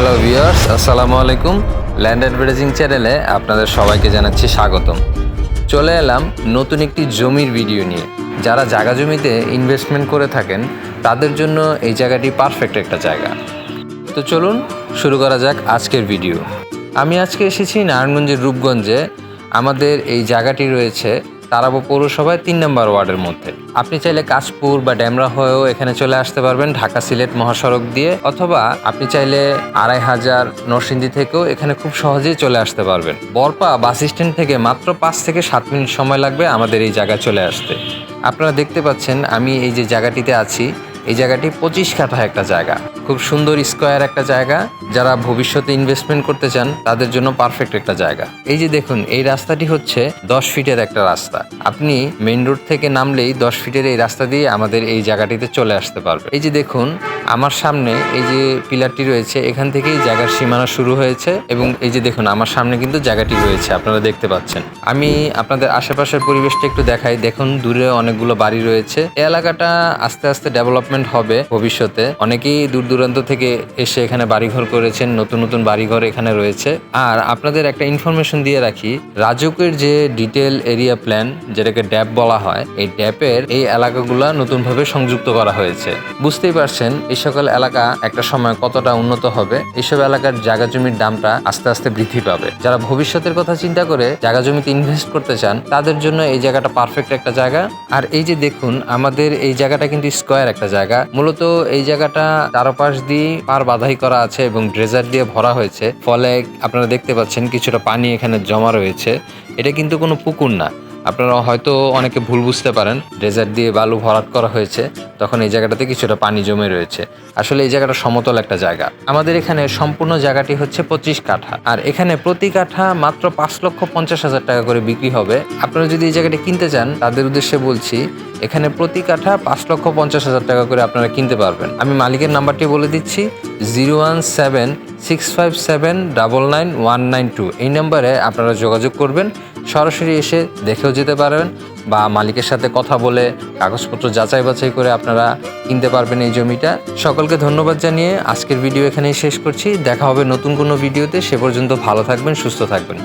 Hello viewers আসসালামু আলাইকুম land advertising চ্যানেলে আপনাদের সবাইকে জানাচ্ছি স্বাগতম। চলে এলাম নতুন একটি জমির ভিডিও নিয়ে। যারা জায়গা জমিতে ইনভেস্টমেন্ট করে থাকেন, তাদের জন্য এই জায়গাটি পারফেক্ট একটা জায়গা। তো চলুন শুরু করা যাক আজকের ভিডিও আমি আজকে এসেছি নারায়ণগঞ্জের রূপগঞ্জে। আমাদের এই জায়গাটি রয়েছে তারাবো পৌরসভায় তিন নম্বর ওয়ার্ডের মধ্যে। আপনি চাইলে কাশপুর বা ড্যামরা হয়েও এখানে চলে আসতে পারবেন ঢাকা সিলেট মহাসড়ক দিয়ে, অথবা আপনি চাইলে আড়াই হাজার নরসিংদী থেকেও এখানে খুব সহজেই চলে আসতে পারবেন। বরপা বাস স্ট্যান্ড থেকে মাত্র পাঁচ থেকে সাত মিনিট সময় লাগবে আমাদের এই জায়গায় চলে আসতে। আপনারা দেখতে পাচ্ছেন, আমি এই যে জায়গাটিতে আছি এই জায়গাটি পঁচিশ কাঠা একটা জায়গা। খুব সুন্দর স্কোয়ার একটা জায়গা। যারা ভবিষ্যতে ইনভেস্টমেন্ট করতে চান, তাদের জন্য পারফেক্ট একটা জায়গা। এই যে দেখুন, এই রাস্তাটি হচ্ছে দশ ফিটের একটা রাস্তা। আপনি মেইন রোড থেকে নামলেই দশ ফিটের এই রাস্তা দিয়ে আমাদের এই জায়গাটিতে চলে আসতে পারবে। এই যে দেখুন, আমার সামনে এই যে পিলারটি রয়েছে, এখান থেকেই জায়গার সীমানা শুরু হয়েছে এবং এই যে দেখুন, আমার সামনে কিন্তু জায়গাটি রয়েছে, আপনারা দেখতে পাচ্ছেন। আমি আপনাদের আশেপাশের পরিবেশটা একটু দেখাই। দেখুন, দূরে অনেকগুলো বাড়ি রয়েছে। এলাকাটা আস্তে আস্তে ডেভেলপমেন্ট হবে ভবিষ্যতে। অনেকেই দূর দূরান্ত থেকে এসে এখানে বাড়িঘর করেছেন, নতুন নতুন বাড়িঘর এখানে রয়েছে। আর আপনাদের একটা ইনফরমেশন দিয়ে রাখি, রাজুকের যে ডিটেল এরিয়া প্ল্যান যেটাকে ড্যাপ বলা হয়, এই ড্যাপের এই এলাকাগুলা নতুনভাবে সংযুক্ত করা হয়েছে। বুঝতেই পারছেন এই সকল এলাকা একটা সময় কতটা উন্নত হবে এইসব এলাকার জায়গা জমির দামটা আস্তে আস্তে বৃদ্ধি পাবে। যারা ভবিষ্যতের কথা চিন্তা করে জায়গা জমিতে ইনভেস্ট করতে চান, তাদের জন্য এই জায়গাটা পারফেক্ট একটা জায়গা। আর এই যে দেখুন, আমাদের এই জায়গাটা কিন্তু স্কোয়ার একটা জায়গা। মূলত এই জায়গাটা চারপাশ দিয়ে পার বাধাই করা আছে এবং ড্রেজার দিয়ে ভরা হয়েছে। ফলে আপনারা দেখতে পাচ্ছেন কিছুটা পানি এখানে জমা রয়েছে। এটা কিন্তু কোনো পুকুর না। আপনারা হয়তো অনেকে ভুল বুঝতে পারেন। ডেজার্ট দিয়ে বালু ভরাট করা হয়েছে। তখন এই জায়গাটাতে কিছুটা পানি জমে রয়েছে। আসলে এই জায়গাটা সমতল একটা জায়গা। আমাদের এখানে সম্পূর্ণ জায়গাটি হচ্ছে পঁচিশ কাঠা। আর এখানে প্রতি কাঠা মাত্র পাঁচ লক্ষ পঞ্চাশ হাজার টাকা করে বিক্রি হবে। আপনারা যদি এই জায়গাটি কিনতে চান, তাদের উদ্দেশ্যে বলছি, এখানে প্রতি কাঠা পাঁচ লক্ষ পঞ্চাশ হাজার টাকা করে আপনারা কিনতে পারবেন। আমি মালিকের নাম্বারটি বলে দিচ্ছি, zero one seven six five seven double nine one nine two. এই নাম্বারে আপনারা যোগাযোগ করবেন। সরাসরি এসে দেখেও যেতে পারবেন বা মালিকের সাথে কথা বলে কাগজপত্র যাচাই বাছাই করে আপনারা কিনতে পারবেন এই জমিটা। সকলকে ধন্যবাদ জানিয়ে আজকের ভিডিও এখানেই শেষ করছি। দেখা হবে নতুন কোনো ভিডিওতে। সে পর্যন্ত ভালো থাকবেন, সুস্থ থাকবেন।